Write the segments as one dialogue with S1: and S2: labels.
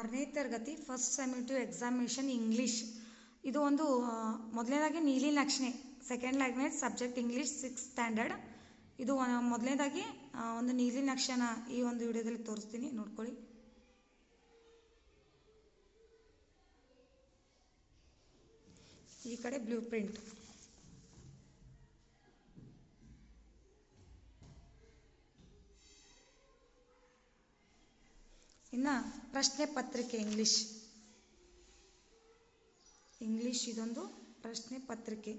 S1: ಆರನೇ ತರಗತಿ first ಸೆಮಿಟಿವ್ examination English ಇದು ಒಂದು ಮೊದಲನೇದಾಗಿ ನೀಲಿ ಲಕ್ಷಣೆ second language subject English six standard ಇದು ಮೊದಲನೇದಾಗಿ ಒಂದು ನೀಲಿ ನಕ್ಷೆನ ಈ ಒಂದು ವಿಡಿಯೋದಲ್ಲಿ ತೋರಿಸ್ತೀನಿ, ನೋಡ್ಕೊಳ್ಳಿ. ಈ ಕಡೆ ಬ್ಲೂ ಪ್ರಿಂಟ್ ಇನ್ನು ಪ್ರಶ್ನೆ ಪತ್ರಿಕೆ ಇಂಗ್ಲೀಷ್ ಇಂಗ್ಲೀಷ್ ಇದೊಂದು ಪ್ರಶ್ನೆ ಪತ್ರಿಕೆ.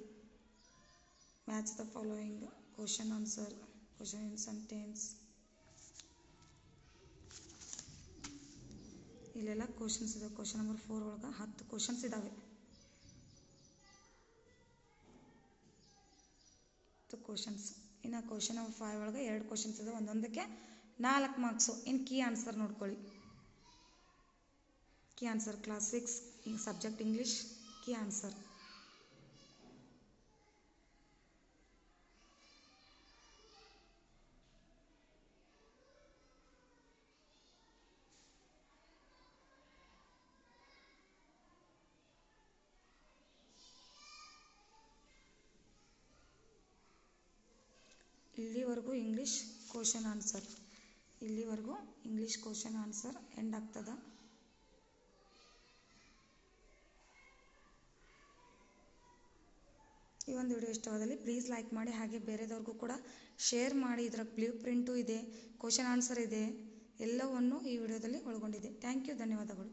S1: Match the following question answer question in sentence ಇಲ್ಲೆಲ್ಲ ಕ್ವಶನ್ಸ್ ಇದಾವೆ ಕ್ವಶನ್ ನಂಬರ್ ಫೋರ್ ಒಳಗೆ ಹತ್ತು ಕ್ವಶನ್ಸ್ ಇದ್ದಾವೆ ಹತ್ತು ಕ್ವಶನ್ಸ್ ಇನ್ನು ಕ್ವಶನ್ ನಂಬರ್ ಫೈವ್ ಒಳಗೆ ಎರಡು ಕ್ವಶನ್ಸ್ ಇದೆ ಒಂದೊಂದಕ್ಕೆ ನಾಲ್ಕು ಮಾರ್ಕ್ಸು ಇನ್ನು ಕೀ ಆನ್ಸರ್ ನೋಡ್ಕೊಳ್ಳಿ. Key answer class six subject English key answer ಇಲ್ಲಿವರೆಗೂ ಇಂಗ್ಲೀಷ್ ಕ್ವಶನ್ ಆನ್ಸರ್ ಇಲ್ಲಿವರೆಗೂ ಇಂಗ್ಲೀಷ್ ಕ್ವಶನ್ ಆನ್ಸರ್ ಎಂಡ್ ಆಗ್ತದ ಈ ಒಂದು ವಿಡಿಯೋ ಇಷ್ಟವಾದಲ್ಲಿ ಪ್ಲೀಸ್ ಲೈಕ್ ಮಾಡಿ, ಹಾಗೆ ಬೇರೆದವ್ರಿಗೂ ಕೂಡ ಶೇರ್ ಮಾಡಿ. ಇದರ ಬ್ಲೂ ಪ್ರಿಂಟು ಇದೆ ಕ್ವಶನ್ ಆನ್ಸರ್ ಇದೆ, ಎಲ್ಲವನ್ನು ಈ ವಿಡಿಯೋದಲ್ಲಿ ಒಳಗೊಂಡಿದೆ. ಥ್ಯಾಂಕ್ ಯು ಧನ್ಯವಾದಗಳು.